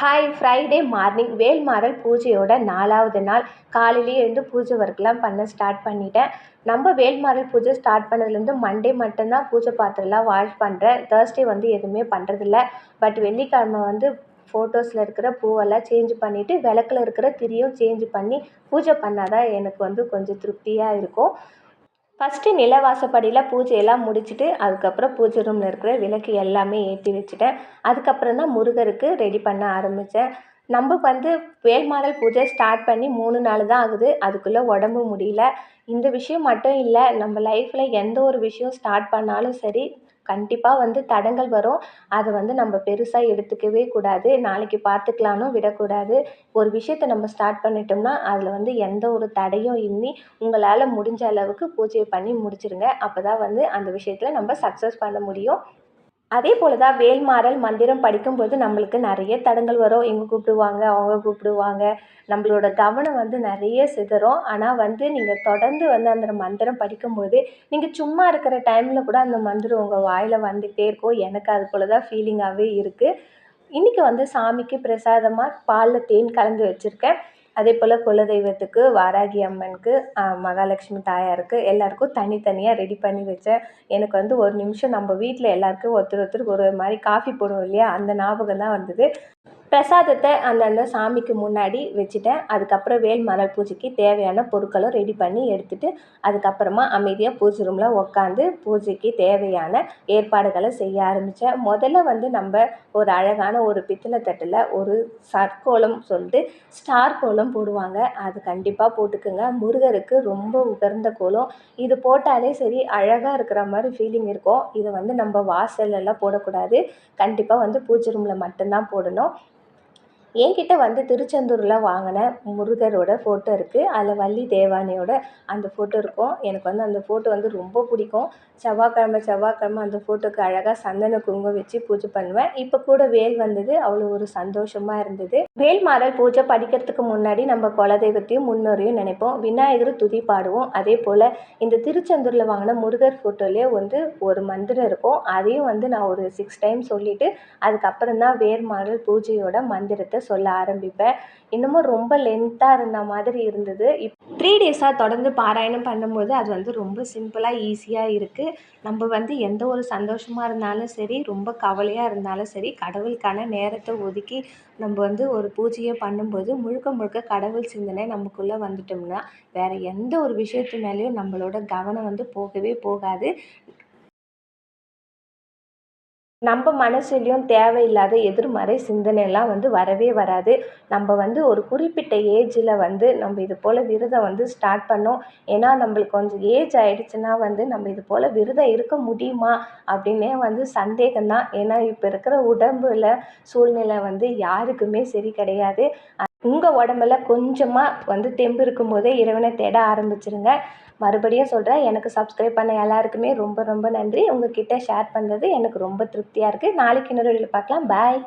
Hi Friday morning Velmaral பூஜையோட நாலாவது நாள். காலையிலேயே எழுந்து பூஜை ஒர்க்லாம் பண்ண ஸ்டார்ட் பண்ணிட்டேன். நம்ம வேல்மாறல் பூஜை ஸ்டார்ட் பண்ணதுலேருந்து மண்டே மட்டும்தான் பூஜை பாத்திரம்லாம் வாஷ் பண்ணுறேன் தேர்ஸ்டே வந்து எதுவுமே பண்ணுறதில்ல பட் வெள்ளிக்கிழமை வந்து ஃபோட்டோஸில் இருக்கிற பூவெல்லாம் சேஞ்ச் பண்ணிவிட்டு விளக்குல இருக்கிற திரியும் சேஞ்ச் பண்ணி பூஜை பண்ணால் தான் எனக்கு வந்து கொஞ்சம் திருப்தியாக இருக்கும். ஃபஸ்ட்டு நிலவாசப்படியில் பூஜையெல்லாம் முடிச்சுட்டு அதுக்கப்புறம் பூஜை ரூமில் இருக்கிற விளக்கு எல்லாமே ஏற்றி வச்சுட்டேன். அதுக்கப்புறம் தான் முருகருக்கு ரெடி பண்ண ஆரம்பித்தேன் நம்ம வந்து வேல்மாடல் பூஜை ஸ்டார்ட் பண்ணி மூணு நாள் தான் ஆகுது. அதுக்குள்ளே உடம்பு முடியல. இந்த விஷயம் மட்டும் இல்லை நம்ம லைஃப்பில் எந்த ஒரு விஷயம் ஸ்டார்ட் பண்ணாலும் சரி கண்டிப்பாக வந்து தடங்கல் வரும். அதை வந்து நம்ம பெருசாக எடுத்துக்கவே கூடாது. நாளைக்கு பார்த்துக்கலான்னு விடக்கூடாது. ஒரு விஷயத்த நம்ம ஸ்டார்ட் பண்ணிட்டோம்னா அதில் வந்து எந்த ஒரு தடையும் இன்றி உங்களால் முடிஞ்ச அளவுக்கு பூஜையை பண்ணி முடிச்சிடுங்க அப்போ தான் வந்து அந்த விஷயத்தில் நம்ம சக்ஸஸ் பண்ண முடியும். அதே போல் தான் வேல்மாறல் மந்திரம் படிக்கும்போது நம்மளுக்கு நிறைய தடங்கல் வரும். இவங்க கூப்பிடுவாங்க அவங்க கூப்பிடுவாங்க. நம்மளோட கவனம் வந்து நிறைய சிதறும். ஆனால் வந்து நீங்கள் தொடர்ந்து வந்து அந்த மந்திரம் படிக்கும்போது நீங்கள் சும்மா இருக்கிற டைமில் கூட அந்த மந்திரம் உங்கள் வாயில் வந்துகிட்டே இருக்கும். எனக்கு அது போல் தான் ஃபீலிங்காகவே இருக்குது இன்றைக்கி வந்து சாமிக்கு பிரசாதமாக பாலில் தேன் கலந்து வச்சுருக்கேன். அதே போல் குலதெய்வத்துக்கு வாராகி அம்மனுக்கு மகாலட்சுமி தாயாருக்கு எல்லாருக்கும் தனித்தனியாக ரெடி பண்ணி வச்சேன். எனக்கு வந்து ஒரு நிமிஷம் நம்ம வீட்டில் எல்லாருக்கும் ஒருத்தர் ஒருத்தர் ஒரு மாதிரி காஃபி போடுவோம் இல்லையா? அந்த ஞாபகம் தான் வந்தது. பிரசாதத்தை அந்தந்த சாமிக்கு முன்னாடி வச்சுட்டேன். அதுக்கப்புறம் வேல் மலர் பூஜைக்கு தேவையான பொருட்களும் ரெடி பண்ணி எடுத்துகிட்டு அதுக்கப்புறமா அமைதியாக பூஜை ரூமில் உக்காந்து பூஜைக்கு தேவையான ஏற்பாடுகளை செய்ய ஆரம்பித்தேன் முதல்ல வந்து நம்ம ஒரு அழகான ஒரு பித்தளை தட்டில் ஒரு சர்க்கோலம் சொல்லிட்டு ஸ்டார் கோலம் போடுவாங்க. அது கண்டிப்பாக போட்டுக்குங்க. முருகருக்கு ரொம்ப உகர்ந்த கோலம். இது போட்டாலே சரி அழகாக இருக்கிற மாதிரி ஃபீலிங் இருக்கும். இதை வந்து நம்ம வாசல்லாம் போடக்கூடாது. கண்டிப்பாக வந்து பூஜை ரூமில் மட்டும்தான் போடணும். என்கிட்ட வந்து திருச்செந்தூரில் வாங்கின முருகரோட ஃபோட்டோ இருக்குது அதில் வள்ளி தேவானையோட அந்த ஃபோட்டோ இருக்கும். எனக்கு வந்து அந்த ஃபோட்டோ வந்து ரொம்ப பிடிக்கும். செவ்வாய்க்கிழம செவ்வாய்க்கிழம அந்த ஃபோட்டோக்கு அழகாக சந்தன குங்குமம் வச்சு பூஜை பண்ணுவேன். இப்போ கூட வேல் வந்தது அவ்வளோ ஒரு சந்தோஷமாக இருந்தது. வேல் மாறல் பூஜை படிக்கிறதுக்கு முன்னாடி நம்ம குலதெய்வத்தையும் முன்னோரையும் நினைப்போம். விநாயகர் துதி பாடுவோம். அதே போல் இந்த திருச்செந்தூரில் வாங்கின முருகர் ஃபோட்டோலேயே வந்து ஒரு மந்திரம் இருக்கும். அதையும் வந்து நான் ஒரு சிக்ஸ் டைம் சொல்லிவிட்டு அதுக்கப்புறம் தான் வேர் மாறல் பூஜையோட மந்திரத்தை சொல்ல ஆரம்பிப்பேன். இன்னமும் ரொம்ப லென்த்தாக இருந்த மாதிரி இருந்தது. இப் த்ரீ டேஸாக தொடர்ந்து பாராயணம் பண்ணும்போது அது வந்து ரொம்ப சிம்பிளாக ஈஸியாக இருக்குது நம்ம வந்து எந்த ஒரு சந்தோஷமாக இருந்தாலும் சரி ரொம்ப கவலையாக இருந்தாலும் சரி கடவுளுக்கான நேரத்தை ஒதுக்கி நம்ம வந்து ஒரு பூஜையை பண்ணும்போது முழுக்க முழுக்க கடவுள் சிந்தனை நமக்குள்ளே வந்துட்டோம்னா வேறு எந்த ஒரு விஷயத்து மேலேயும் நம்மளோட கவனம் வந்து போகவே போகாது. நம்ம மனசுலேயும் தேவையில்லாத எதிர்மறை சிந்தனைலாம் வந்து வரவே வராது. நம்ம வந்து ஒரு குறிப்பிட்ட ஏஜில் வந்து நம்ம இது போல் விரதம் வந்து ஸ்டார்ட் பண்ணோம். ஏன்னா நம்மளுக்கு கொஞ்சம் ஏஜ் ஆகிடுச்சுன்னா வந்து நம்ம இது போல் விரதம் இருக்க முடியுமா? அப்படின்னே வந்து சந்தேகம் தான் ஏன்னா இப்போ இருக்கிற உடம்புல சூழ்நிலை வந்து யாருக்குமே சரி கிடையாது. உங்கள் உடம்புல கொஞ்சமாக வந்து தெம்பு இருக்கும்போதே இறைவனை தேட ஆரம்பிச்சிருங்க. மறுபடியும் சொல்கிறேன் எனக்கு சப்ஸ்கிரைப் பண்ண எல்லாருக்குமே ரொம்ப ரொம்ப நன்றி. உங்ககிட்ட ஷேர் பண்ணுறது எனக்கு ரொம்ப திருப்தியாக இருக்குது நாளைக்கு இன்னொரு வீடியோவில் பார்க்கலாம். பாய்